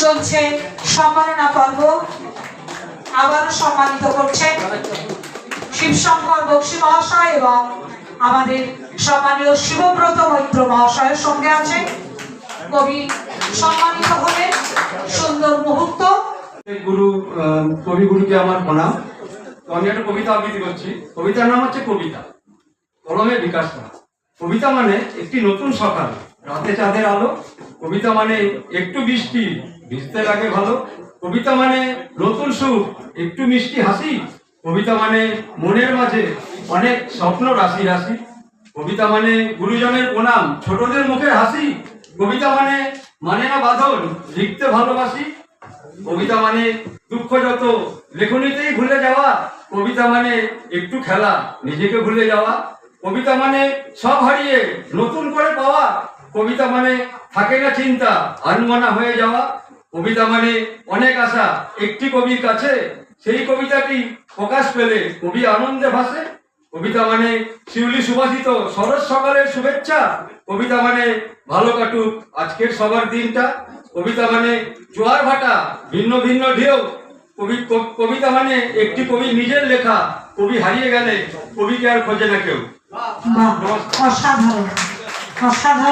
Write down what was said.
চলছে সম্মাননা পর্ব। আবারও সম্মানিত করছেন শিবশঙ্কর মহাশয় এবং আমাদের সম্মানীয় শিবব্রত মৈত্র মহাশয়ের সঙ্গে আছে। কবি সম্মানিত হলেন, সুন্দর মুহূর্ত। গুরু কবিগুরুকে আমার প্রণাম। তো আমি একটা কবিতা আবৃত্তি করছি। কবিতার নাম হচ্ছে কবিতা। কলমে বিকাশ করা কবিতা মানে একটি নতুন সকাল। রাতে চাঁদের আলো, কবিতা মানে একটু বৃষ্টি, ভিজতে লাগে ভালো। কবিতা মানে নতুন সুখ, একটু মিষ্টি হাসি। কবিতা মানে মনের মাঝে অনেক স্বপ্ন রাশি রাশি। কবিতা মানে গুরুজনের প্রণাম, ছোটদের মুখের হাসি। কবিতা মানে মানে না বাঁধন, লিখতে ভালোবাসি। কবিতা মানে দুঃখ যত লেখনীতেই ভুলে যাওয়া। কবিতা মানে একটু খেলা, নিজেকে ভুলে যাওয়া। কবিতা মানে সব হারিয়ে নতুন করে পাওয়া। কবিতা মানে থাকে না চিন্তা, আনমনা হয়ে যাওয়া। কবিতা মানে অনেক আশা, একটি কবির কাছে। সেই কবিতাটি প্রকাশ পেলে কবি আনন্দে ভাসে। কবিতা মানে শিউলি সুভাষিত শরৎ সকালের শুভেচ্ছা। কবিতা মানে ভালো কাটুক আজকের সবার দিনটা। কবিতা মানে জোয়ার ভাটা, ভিন্ন ভিন্ন ঢেউ। কবি, কবিতা মানে একটি কবি নিজের লেখা, কবি হারিয়ে গেলে কবিকে আর খোঁজে না কেউ। অসাধারণ অসাধারণ।